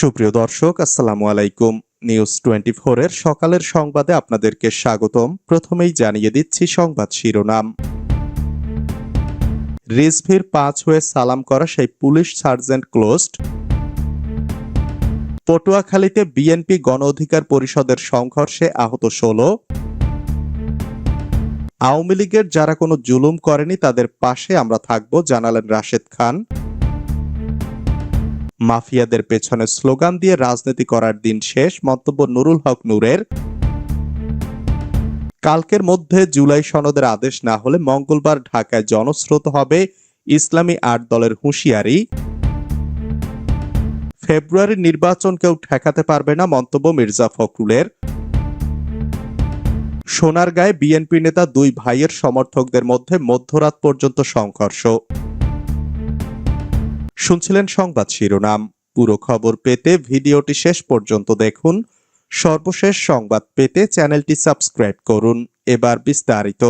সুপ্রিয় দর্শক, আসসালামু আলাইকুম। নিউজ টোয়েন্টি এর সকালের সংবাদে আপনাদেরকে স্বাগতম। প্রথমেই জানিয়ে দিচ্ছি সংবাদ শিরোনাম। রিজভির পাঁচ হয়ে সালাম করা সেই পুলিশ সার্জেন্ট ক্লোজড। পটুয়াখালীতে বিএনপি গণ অধিকার পরিষদের সংঘর্ষে আহত ষোলো। আওয়ামী লীগের যারা কোনো জুলুম করেনি তাদের পাশে আমরা থাকব, জানালেন রাশেদ খান। মাফিয়াদের পেছনে স্লোগান দিয়ে রাজনীতি করার দিন শেষ, মন্তব্য নুরুল হক নূরের। কালকের মধ্যে জুলাই সনদের আদেশ না হলে মঙ্গলবার ঢাকায় জনস্রোত হবে ইসলামী আট দলের হুঁশিয়ারি। ফেব্রুয়ারির নির্বাচন কেউ ঠেকাতে পারবে না, মন্তব্য মির্জা ফখরুলের। সোনারগাঁয়ে বিএনপি নেতা দুই ভাইয়ের সমর্থকদের মধ্যে মধ্যরাত পর্যন্ত সংঘর্ষ। শুনছিলেন সংবাদ শিরোনাম। পুরো খবর পেতে ভিডিওটি শেষ পর্যন্ত দেখুন। সর্বশেষ সংবাদ পেতে চ্যানেলটি সাবস্ক্রাইব করুন। এবার বিস্তারিত।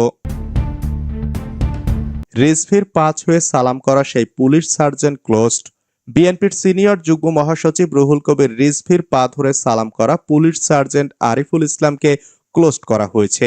রিজভির পাঁচ হয়ে সালাম করা সেই পুলিশ সার্জেন্ট ক্লোজড। বিএনপির সিনিয়র যুগ্ম মহাসচিব রুহুল কবির রিজভির পা ধরে সালাম করা পুলিশ সার্জেন্ট আরিফুল ইসলামকে ক্লোজড করা হয়েছে।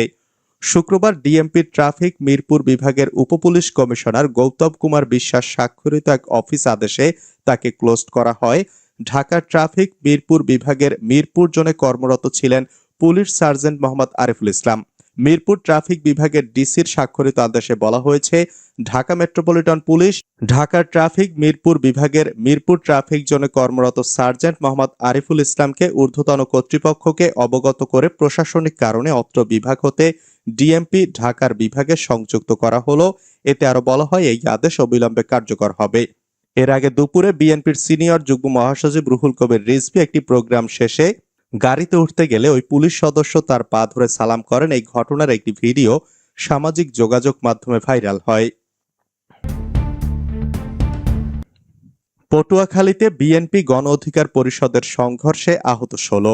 শুক্রবার ডিএমপি ট্রাফিক মিরপুর বিভাগের উপপুলিশ কমিশনার গৌতম কুমার বিশ্বাস স্বাক্ষরিত এক অফিস আদেশে তাকে ক্লোজড করা হয়। ঢাকা ট্রাফিক মিরপুর বিভাগের মিরপুর জোনে কর্মরত ছিলেন police sergeant Mohammad Ariful Islam. Mirpur traffic বিভাগের ডিসির স্বাক্ষরিত আদেশে বলা হয়েছে, Dhaka metropolitan police, Dhaka traffic Mirpur বিভাগের মিরপুর ট্রাফিক জোনে কর্মরত সার্জেন্ট মোহাম্মদ আরিফুল ইসলামকে ঊর্ধ্বতন কর্তৃপক্ষকে অবগত করে প্রশাসনিক কারণে অত্র বিভাগ হতে ডিএমপি ঢাকার বিভাগে সংযুক্ত করা হলো। এতে আরও বলা হয়, এই আদেশ অবিলম্বে কার্যকর হবে। এর আগে দুপুরে বিএনপির সিনিয়র যুগ্ম মহাসচিব রুহুল কবির রিজভি একটি প্রোগ্রাম শেষে গাড়িতে উঠতে গেলে ওই পুলিশ সদস্য তার পা ধরে সালাম করেন। এই ঘটনার একটি ভিডিও সামাজিক যোগাযোগ মাধ্যমে ভাইরাল হয়। পটুয়াখালীতে বিএনপি গণ অধিকার পরিষদের সংঘর্ষে আহত ষোলো।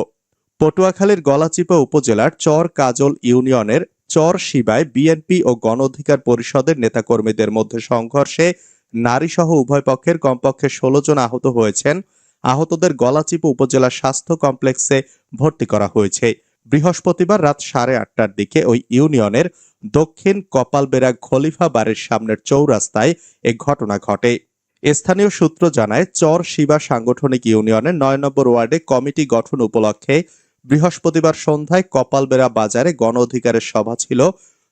পটুয়াখালীর গলাচিপা উপজেলার চর কাজল ইউনিয়নের চর শিবায় বিএনপি ও গণ অধিকার পরিষদের নেতাকর্মীদের মধ্যে সংঘর্ষে নারীসহ উভয় পক্ষের কমপক্ষে ষোলো জন আহত হয়েছেন। আহতদের গলাচিপ উপজেলা স্বাস্থ্য কমপ্লেক্সে ভর্তি করা হয়েছে। বৃহস্পতিবার রাত সাড়ে আটটার দিকে ওই ইউনিয়নের দক্ষিণ কপালবেড়া খলিফা বাড়ির সামনের চৌরাস্তায় এ ঘটনা ঘটে। স্থানীয় সূত্র জানায়, চর শিবা সাংগঠনিক ইউনিয়নের নয় নম্বর ওয়ার্ডে কমিটি গঠন উপলক্ষে বৃহস্পতিবার সন্ধ্যায় কপালবেড়া বাজারে গণ অধিকারের সভা ছিল।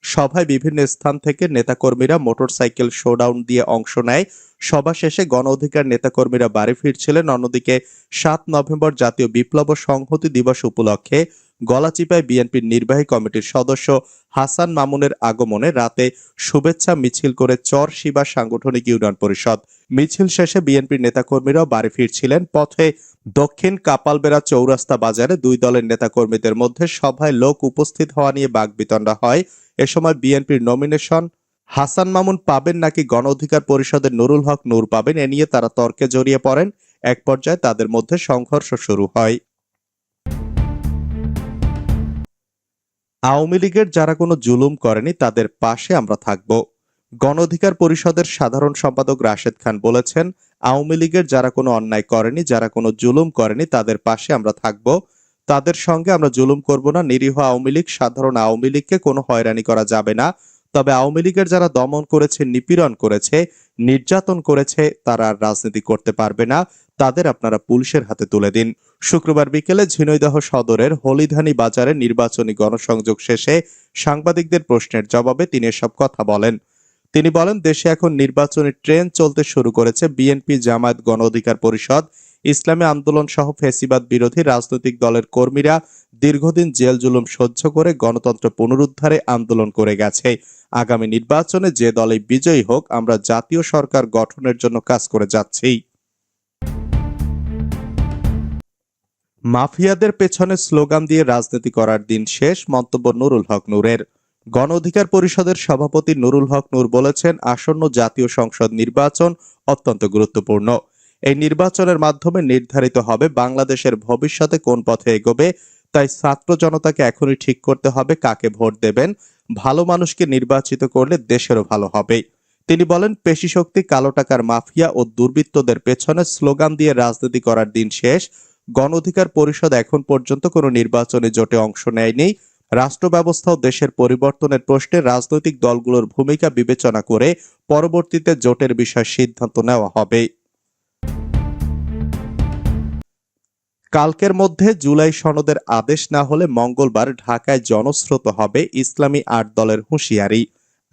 সভায় বিভিন্ন স্থান থেকে নেতাকর্মীরা মোটরসাইকেল শোডাউন দিয়ে অংশ নেয়। সভা শেষে গণ অধিকার নেতাকর্মীরা বাড়ি ফিরছিলেন। অন্যদিকে সাত নভেম্বর জাতীয় বিপ্লব সংহতি দিবস উপলক্ষে গলাচিপায় বিএনপির নির্বাহী কমিটির সদস্য হাসান মামুনের আগমনে রাতে শুভেচ্ছা মিছিল করে চর শিবা সাংগঠনিক ইউনিয়ন পরিষদ। মিছিল শেষে বিএনপির নেতাকর্মীরাও বাড়ি ফিরছিলেন। পথে দক্ষিণ কাপালবেড়া চৌরাস্তা বাজারে দুই দলের নেতাকর্মীদের মধ্যে সভায় লোক উপস্থিত হওয়া নিয়ে বাগবিতণ্ডা হয়। এ সময় বিএনপির নমিনেশন, হাসান মামুন পাবেন নাকি গণ অধিকার পরিষদের নুরুল হক নূর পাবেন এ নিয়ে তারা তর্কে জড়িয়ে পড়েন। এক পর্যায়ে তাদের মধ্যে সংঘর্ষ শুরু হয়। আওয়ামী লীগের যারা কোনো জুলুম করেনি, তাদের পাশে আমরা থাকব। গণ অধিকার পরিষদের সাধারণ সম্পাদক রাশেদ খান বলেছেন, আওয়ামী লীগের যারা কোনো অন্যায় করেনি, যারা কোনো জুলুম করেনি, তাদের পাশে আমরা থাকব। তাদের সঙ্গে আমরা জুলুম করব না। নিরীহ আওয়ামী লীগ, সাধারণ আওয়ামী লীগকে কোনো হয়রানি করা যাবে না। তবে আওয়ামী লীগের যারা দমন করেছে, নিপীড়ন করেছে, নির্যাতন করেছে, তারা আর রাজনীতি করতে পারবে না। তাদের আপনারা পুলিশের হাতে তুলে দিন। শুক্রবার বিকেলে ঝিনৈদহ সদরের হলিধানি বাজারে নির্বাচনী গণসংযোগ শেষে সাংবাদিকদের প্রশ্নের জবাবে তিনি এসব কথা বলেন। তিনি বলেন, দেশে এখন নির্বাচনী ট্রেন চলতে শুরু করেছে বিএনপি জামায়াত গণ অধিকার পরিষদ, ইসলামী আন্দোলন সহ ফেসিবাদ বিরোধী রাজনৈতিক দলের কর্মীরা। দীর্ঘদিন জেল জুলুম সহ্য করে গণতন্ত্র পুনরুদ্ধারে আন্দোলন করে গেছে। আগামী নির্বাচনে যে দলে বিজয়ী হোক, আমরা জাতীয় সরকার গঠনের জন্য কাজ করে যাচ্ছি। মাফিয়াদের পেছনে স্লোগান দিয়ে রাজনীতি করার দিন শেষ, মন্তব্য নুরুল হক নূরের। গণ অধিকার পরিষদের সভাপতি নুরুল হক নূর বলেছেন, আসন্ন জাতীয় সংসদ নির্বাচন অত্যন্ত গুরুত্বপূর্ণ। এই নির্বাচনের মাধ্যমে নির্ধারিত হবে বাংলাদেশের ভবিষ্যতে কোন পথে এগোবে তাই ছাত্র জনতাকে এখনই ঠিক করতে হবে কাকে ভোট দেবেন। ভালো মানুষকে নির্বাচিত করলে দেশেরও ভালো হবে। তিনি বলেন, পেশি শক্তি, কালো টাকার মাফিয়া ও দুর্বৃত্তদের পেছনে স্লোগান দিয়ে রাজনীতি করার দিন শেষ। গণ অধিকার পরিষদ এখন পর্যন্ত কোনো নির্বাচনী জোটে অংশ নেয়নি। রাষ্ট্র ব্যবস্থা ও দেশের পরিবর্তনের প্রশ্নে রাজনৈতিক দলগুলোর ভূমিকা বিবেচনা করে পরবর্তীতে জোটের বিষয়ে সিদ্ধান্ত নেওয়া হবে। কালকের মধ্যে জুলাই সনদের আদেশ না হলে মঙ্গলবার ঢাকায় জনস্রোত হবে ইসলামী আট দলের হুঁশিয়ারি।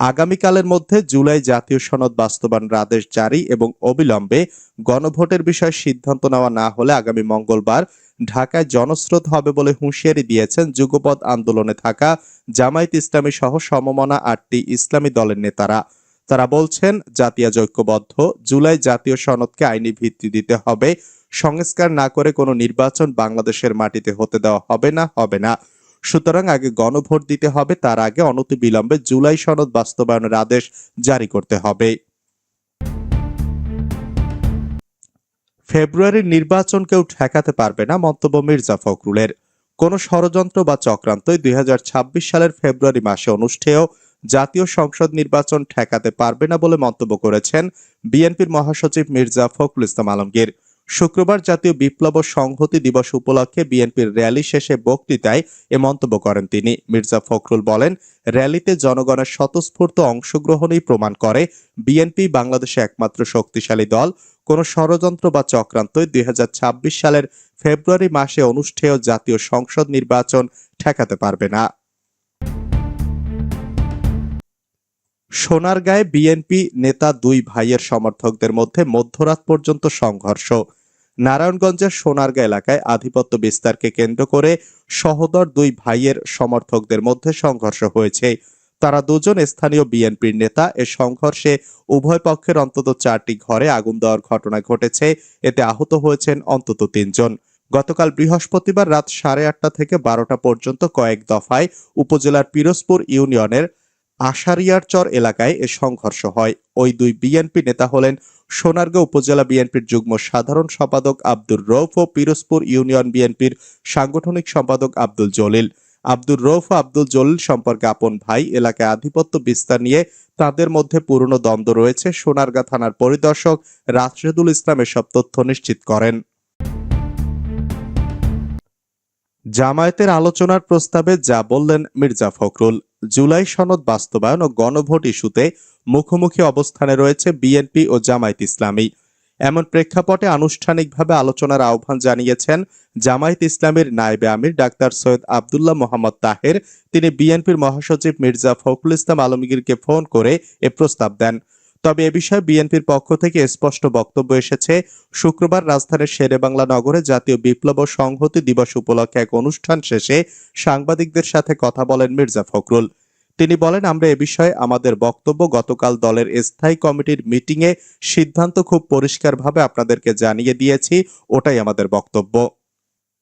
আগামীকালের মধ্যে জুলাই জাতীয় সনদ বাস্তবায়নের আদেশ জারি এবং অবিলম্বে গণভোটের বিষয়ে সিদ্ধান্ত নেওয়া না হলে আগামী মঙ্গলবার ঢাকায় জনস্রোত হবে বলে হুঁশিয়ারি দিয়েছেন যুগপৎ আন্দোলনে থাকা জামায়াত ইসলামী সহ সমমনা আটটি ইসলামী দলের নেতারা। তারা বলছেন, জাতীয় ঐক্যবদ্ধ, জুলাই জাতীয় সনদকে আইনি ভিত্তি দিতে হবে সংস্কার না করে কোনো নির্বাচন বাংলাদেশের মাটিতে হতে দেওয়া হবে না হবে না। সুতরাং আগে গণভোট দিতে হবে, তার আগে অনতিবিলম্বে জুলাই সনদ বাস্তবায়নের আদেশ জারি করতে হবে। ফেব্রুয়ারির নির্বাচন কেউ ঠেকাতে পারবে না মন্তব্য মির্জা ফখরুলের। কোন ষড়যন্ত্র বা চক্রান্তই দুই হাজার ছাব্বিশ সালের ফেব্রুয়ারি মাসে অনুষ্ঠেয় জাতীয় সংসদ নির্বাচন ঠেকাতে পারবে না বলে মন্তব্য করেছেন বিএনপির মহাসচিব মির্জা ফখরুল ইসলাম আলমগীর। শুক্রবার জাতীয় বিপ্লব ও সংহতি দিবস উপলক্ষে বিএনপির র্যালি শেষে বক্তৃতায় এ মন্তব্য করেন তিনি। মির্জা ফখরুল বলেন, র্যালিতে জনগণের স্বতঃস্ফূর্ত অংশগ্রহণই প্রমাণ করে বিএনপি বাংলাদেশে একমাত্র শক্তিশালী দল। কোন ষড়যন্ত্র বা চক্রান্তই দুই হাজার ছাব্বিশ সালের ফেব্রুয়ারি মাসে অনুষ্ঠেয় জাতীয় সংসদ নির্বাচন ঠেকাতে পারবে না। সোনারগাঁয়ে বিএনপি নেতা দুই ভাইয়ের সমর্থকদের মধ্যে মধ্যরাত পর্যন্ত সংঘর্ষ। নারায়ণগঞ্জের সোনারগাঁ এলাকায় আধিপত্য বিস্তারকে কেন্দ্র করে সহদর দুই ভাইয়ের সমর্থকদের মধ্যে সংঘর্ষ হয়েছে। তারা দুজন স্থানীয় বিএনপির নেতা। এ সংঘর্ষে উভয় পক্ষের অন্তত চারটি ঘরে আগুন দেওয়ার ঘটনা ঘটেছে। এতে আহত হয়েছেন অন্তত তিনজন। গতকাল বৃহস্পতিবার রাত সাড়ে আটটা থেকে বারোটা পর্যন্ত কয়েক দফায় উপজেলার পিরোজপুর ইউনিয়নের আশারিয়ারচর এলাকায় এ সংঘর্ষ হয়। ওই দুই বিএনপি নেতা হলেন সোনারগাঁও উপজেলা বিএনপির যুগ্ম সাধারণ সম্পাদক আব্দুর রৌফ ও পিরোজপুর ইউনিয়ন বিএনপির সাংগঠনিক সম্পাদক আব্দুল জলিল। আব্দুর রৌফ আব্দুল জলিল সম্পর্কে আপন ভাই, এলাকায় আধিপত্য বিস্তার নিয়ে তাদের মধ্যে পুরনো দ্বন্দ্ব রয়েছে। সোনারগাঁ থানার পরিদর্শক রাশেদুল ইসলাম এসব তথ্য নিশ্চিত করেন। জামায়াতের আলোচনার প্রস্তাবে যা বললেন মির্জা ফখরুল, জুলাই সনদ বাস্তবায়ন ও গণভোট ইস্যুতে মুখোমুখি অবস্থানে রয়েছে বিএনপি ও জামায়াত ইসলামী। এমন প্রেক্ষাপটে আনুষ্ঠানিকভাবে আলোচনার আহ্বান জানিয়েছেন জামায়াত ইসলামীর নায়েবে আমির ডাক্তার সৈয়দ আবদুল্লাহ মোহাম্মদ তাহের। তিনি বিএনপির মহাসচিব মির্জা ফখরুল ইসলাম আলমগীরকে ফোন করে এ প্রস্তাব দেন। তবে এ বিষয়ে বিএনপির পক্ষ থেকে স্পষ্ট বক্তব্য এসেছে। শুক্রবার রাজধানীর শেরেবাংলা নগরে জাতীয় বিপ্লব সংহতি দিবস উপলক্ষে এক অনুষ্ঠান শেষে সাংবাদিকদের সাথে কথা বলেন মির্জা ফখরুল। তিনি বলেন, আমরা এ বিষয়ে আমাদের বক্তব্য গতকাল দলের স্থায়ী কমিটির মিটিংয়ে সিদ্ধান্ত খুব পরিষ্কারভাবে আপনাদেরকে জানিয়ে দিয়েছি। ওটাই আমাদের বক্তব্য।